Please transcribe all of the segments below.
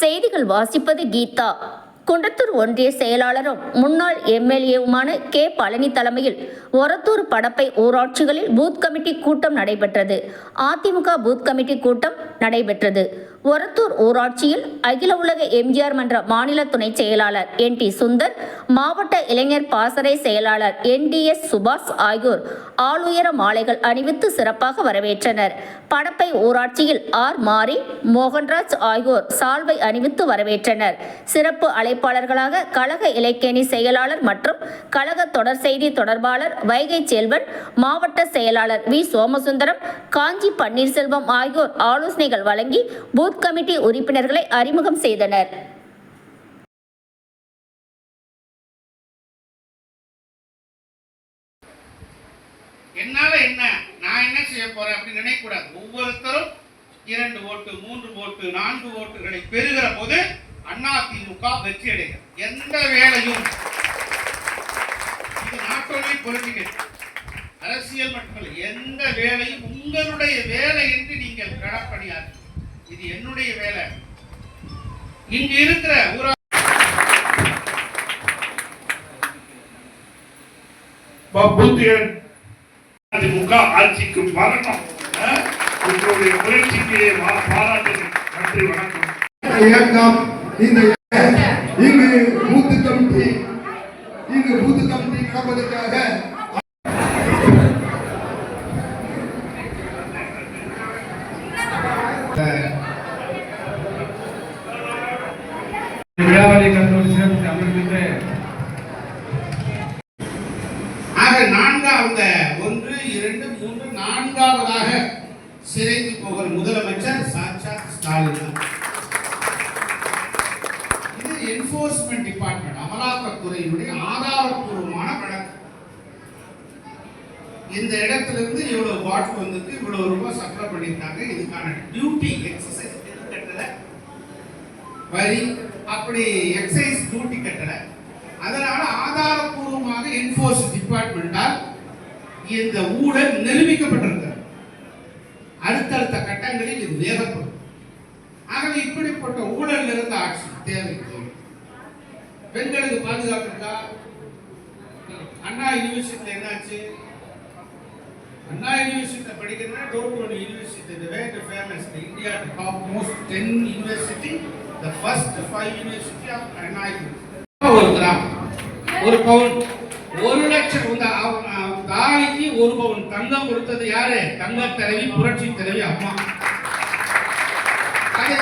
செய்திகள் வாசிப்பது கீதா. குன்றத்தூர் ஒன்றிய செயலாளரும் முன்னாள் எம்எல்ஏவுமான கே. பழனி தலைமையில் ஒரத்தூர் படப்பை ஊராட்சிகளில் பூத் கமிட்டி கூட்டம் நடைபெற்றது. அதிமுக பூத் கமிட்டி கூட்டம் நடைபெற்றது. ஒரத்தூர் ஊராட்சியில் அகில உலக எம்ஜிஆர் மன்ற மாநில துணை செயலாளர் என் டி சுந்தர் மாவட்ட இளைஞர் பாசறை செயலாளர் என் டி எஸ் சுபாஷ் ஆகியோர் ஆளுயர மாலைகள் அணிவித்து சிறப்பாக வரவேற்றனர். படப்பை ஊராட்சியில் ஆர் மாரி மோகன்ராஜ் ஆகியோர் சால்வை அணிவித்து வரவேற்றனர். சிறப்பு அழைப்பாளர்களாக கழக இலக்கியணி செயலாளர் மற்றும் கழக தொடர் செய்தி தொடர்பாளர் வைகை செல்வன் மாவட்ட செயலாளர் வி சோமசுந்தரம் காஞ்சி பன்னீர்செல்வம் ஆகியோர் ஆலோசனைகள் வழங்கி பூத் கமிட்டி உறுப்பினர்களை அறிமுகம் செய்தனர். என்னால என்ன? நான் என்ன செய்ய போறேன் அப்படின்னு நினைக்கக்கூடாது. ஒவ்வொருத்தரும் இரண்டு ஓட்டு மூன்று ஓட்டு நான்கு ஓட்டுகளை பெறுகிற போது அண்ணா திமுக வெற்றி அடைகிறது. எந்த வேலையும் இது நாட்டோடைய பொலிட்டிக்கல் அரசியல் மட்டுமல்ல எந்த வேலையும் உங்களுடைய வேலை என்று நீங்கள் களப்பணியாறு இது என்னுடைய வேலை. இங்கு இருக்கிற ஊரா அதிமுக ஆட்சிக்கு வரணும். உங்களுடைய முயற்சிக்கு பாராட்டுகள். நன்றி வணக்கம். இயக்கம் இந்த இங்கு பூத்து கமிட்டி இங்கு பூத்து கமிட்டி நடப்பதற்காக சிறைக்கு போகிற முதலமைச்சர் சாட்சாத் ஸ்டாலின் தான். இது என்போர்ஸ்மெண்ட் டிபார்ட்மெண்ட் அமலாக்கத்துறையினுடைய ஆதாரப்பூர்வமான வழக்கு. இந்த இடத்துல இருந்து இவ்வளவு வாட் வந்துட்டு இவ்வளவு ரூபாய் சப்ளை பண்ணியிருக்காங்க. இதுக்கான டியூட்டி எக்ஸசைஸ் கட்டல. வரி அப்படி எக்ஸைஸ் டியூட்டி கட்டல. அதனால ஆதாரப்பூர்வமாக என்போர்ஸ் டிபார்ட்மெண்டால் இந்த ஊழல் நிரூபிக்கப்பட்டிருக்கிறது. அடுத்தடுத்த கட்டங்களில் இது வேதப்படும் ஆகவே இப்படிப்பட்ட ஊழல் இருந்த ஆட்சி தேவை பெண்களுக்கு பாதுகாப்பு இருக்கா? அண்ணா யூனிவர்சிட்டியில் என்னாச்சு? அண்ணா யூனிவர்சிட்டியில் படிக்கிறதுனா don't one university the world famous India top most ten university the first five university of Anna university ஒரு கிராம் ஒரு பவுன் ஒரு லட்சம் இந்த அவ- ஒரு பவுன் தங்கம் கொடுத்தது யாரு? தங்க தலைவி புரட்சி தலைவி அம்மா. அதை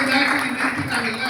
நிறுத்திட்டாங்கல்ல